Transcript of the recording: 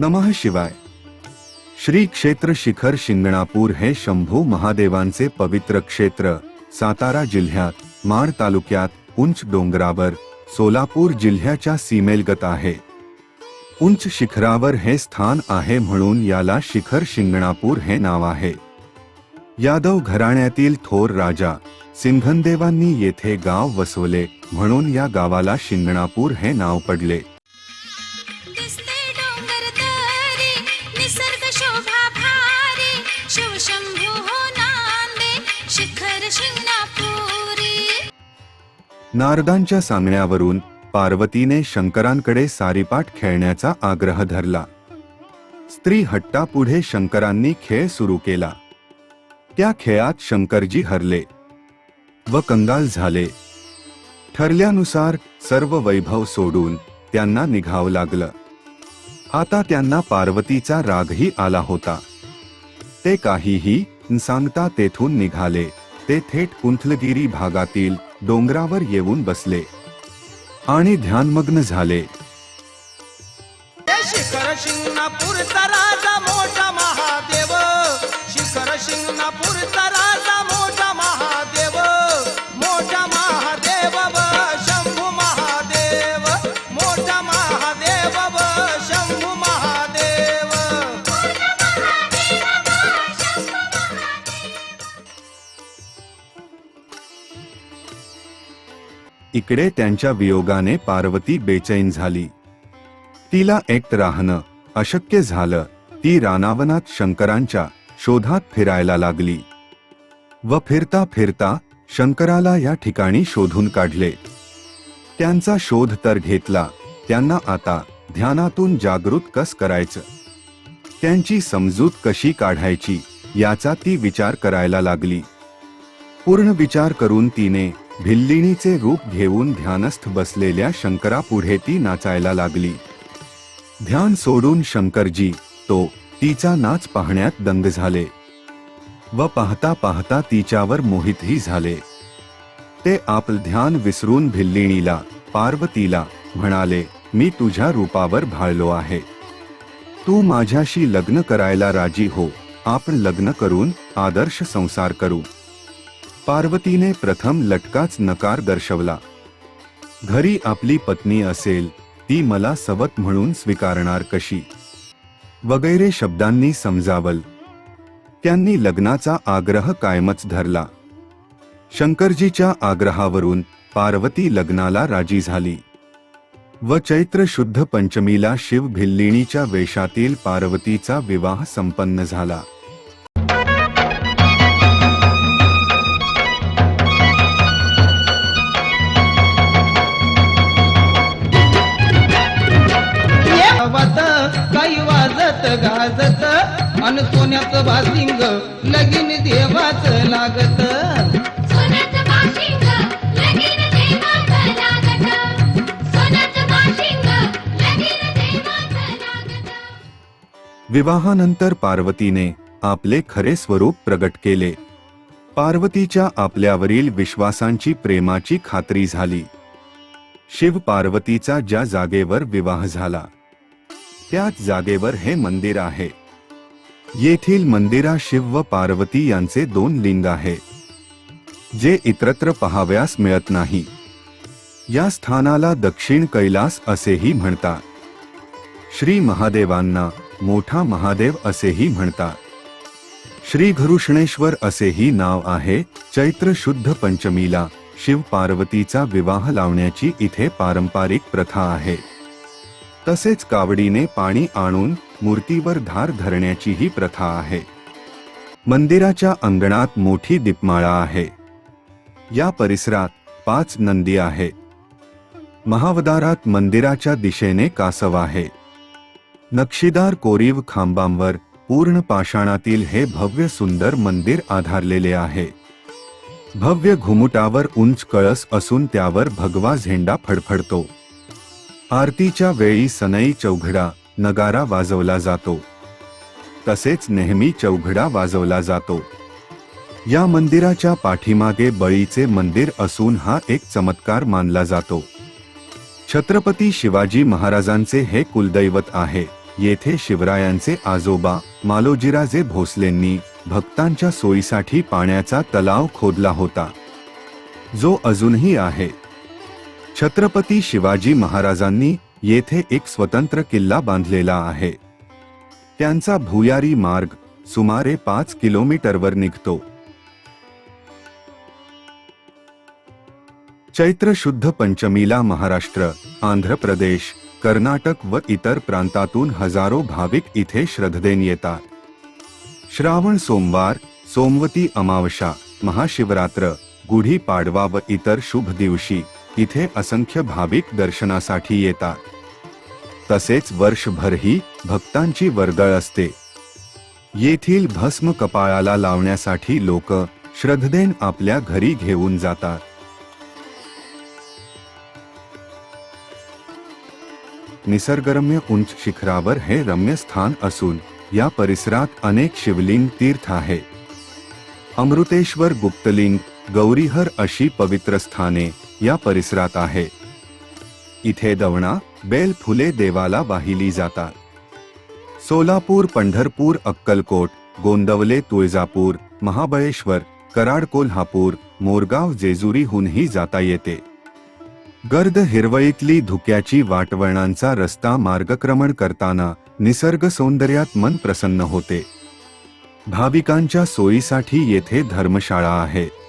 नमः शिवाय. श्री क्षेत्र शिखर शिंगणापूर हे शंभू महादेवांचे पवित्र क्षेत्र सातारा जिल्ह्यात माड तालुक्यात उंच डोंगरावर सोलापूर जिल्ह्याच्या सीमेलगत आहे. उंच शिखरावर हे स्थान आहे म्हणून याला शिखर शिंगणापूर हे नाव आहे. यादव घराण्यातील थोर राजा सिंघनदेवांनी येथे गाव वसवले म्हणून या गावाला शिंगणापूर हे नाव पडले. नारदांच्या सांगण्यावरून पार्वतीने शंकरांकडे सारीपाट खेळण्याचा आग्रह धरला. स्त्री हट्टापुढे शंकरांनी खेळ सुरू केला. त्या खेळात शंकरजी हरले व कंगाल झाले. ठरल्यानुसार सर्व वैभव सोडून त्यांना निघावं लागलं. आता त्यांना पार्वतीचा रागही आला होता. ते काहीही सांगता तेथून निघाले. ते थेट कुंथलगिरी भागातील डोंगरावर येऊन बसले आणि ध्यानमग्न झाले. इकडे त्यांच्या वियोगाने पार्वती बेचैन झाली. तिला एकट राहणं अशक्य झालं ती रानावनात शंकरांच्या शोधात फिरायला लागली. व फिरता फिरता शंकराला या ठिकाणी शोधून काढले. त्यांचा शोध तर घेतला त्यांना आता ध्यानातून जागृत कस करायचं? त्यांची समजूत कशी काढायची याचा ती विचार करायला लागली. पूर्ण विचार करून तिने भिल्लिणीचे रूप घेऊन ध्यानस्थ बसलेल्या शंकरापुढे ती नाचायला लागली. ध्यान सोडून शंकरजी तो तिचा नाच पाहण्यात दंग झाले व पाहता पाहता तिच्यावर मोहितही झाले. ते आपलं ध्यान विसरून भिल्लिणीला पार्वतीला म्हणाले मी तुझ्या रूपावर भाळलो आहे. तू माझ्याशी लग्न करायला राजी हो. आपण लग्न करून आदर्श संसार करू. पार्वतीने प्रथम लटकाच नकार दर्शवला. घरी आपली पत्नी असेल ती मला सवत म्हणून स्वीकारणार कशी? वगैरे शब्दांनी समजावल. त्यांनी लग्नाचा आग्रह कायमच धरला. शंकरजीच्या आग्रहावरून पार्वती लग्नाला राजी झाली. व चैत्र शुद्ध पंचमीला शिव भिल्लिणीच्या वेशातील पार्वतीचा विवाह संपन्न झाला. गावात काही वाजत गाजत. अन सोन्याचं बासिंग लगीन देवाच लागत. सोन्याचं बाशिंग लगीन देवाचं लागत. सोन्याचं बाशिंग लगीन देवाचं लागत. विवाहानंतर पार्वतीने आपले खरे स्वरूप प्रगट केले. पार्वतीच्या आपल्यावरील विश्वासांची प्रेमाची खात्री झाली. शिव पार्वतीचा ज्या जागेवर विवाह झाला त्याच जागेवर हे मंदिर आहे. येथील मंदिरा शिव व पार्वती यांचे दोन लिंग आहे. जे इतरत्र पहाव्यास मिळत नाही. या स्थानाला दक्षिण कैलास असेही म्हणतात. श्री महादेवांना मोठा महादेव असेही म्हणतात. श्री घरुष्णेश्वर असेही नाव आहे चैत्र शुद्ध पंचमीला शिव पार्वतीचा विवाह लावण्याची इथे पारंपरिक प्रथा आहे. तसेच कावडीने पाणी आणून मूर्तीवर धार धरण्याचीही प्रथा आहे. मंदिराच्या अंगणात मोठी दीपमाळा आहे. या परिसरात पाच नंदी आहे. महावदारात मंदिराच्या दिशेने कासव आहे. नक्षीदार कोरीव खांबांवर पूर्ण पाषाणातील हे भव्य सुंदर मंदिर आधारलेले आहे. भव्य घुमुटावर उंच कळस असून त्यावर भगवा झेंडा फडफडतो. आरतीच्या वेळी सनई चौघडा नगारा वाजवला जातो. तसेच नेहमी चौघडा वाजवला जातो. या मंदिराच्या पाठीमागे बळीचे मंदिर असून हा एक चमत्कार मानला जातो. छत्रपती शिवाजी महाराजांचे हे कुलदैवत आहे. येथे शिवरायांचे आजोबा मालोजीराजे भोसलेंनी भक्तांच्या सोयीसाठी पाण्याचा तलाव खोदला होता. जो अजूनही आहे. छत्रपती शिवाजी महाराजांनी येथे एक स्वतंत्र किल्ला बांधलेला आहे. त्यांचा भुयारी मार्ग सुमारे पाच किलोमीटरवर निघतो. चैत्र शुद्ध पंचमीला महाराष्ट्र आंध्र प्रदेश कर्नाटक व इतर प्रांतातून हजारो भाविक इथे श्रद्धेन येतात. श्रावण सोमवार सोमवती अमावशा महाशिवरात्र गुढी पाडवा व इतर शुभ दिवशी इथे असंख्य भाविक दर्शनासाठी येतात. तसेच वर्षभरही भक्तांची वर्दळ असते. येथील भस्म कपाळाला लावण्यासाठी लोक श्रद्धेन आपल्या घरी घेऊन जातात. निसर्गरम्य उंच शिखरावर हे रम्य स्थान असून या परिसरात अनेक शिवलिंग तीर्थ आहे अमृतेश्वर गुप्तलिंग गौरीहर अशी पवित्र स्थाने या परिसरात आहे. इथे दवणा बेल फुले देवाला वाहिली जातात. सोलापूर पंढरपूर अक्कलकोट गोंदवले तुळजापूर महाबळेश्वर कराड कोल्हापूर मोरगाव जेजुरीहूनही जाता येते. गर्द हिरवळीतली धुक्याची वाटवळणांचा रस्ता मार्गक्रमण करताना निसर्ग सौंदर्यात मन प्रसन्न होते. भाविकांच्या सोयीसाठी येथे धर्मशाळा आहे.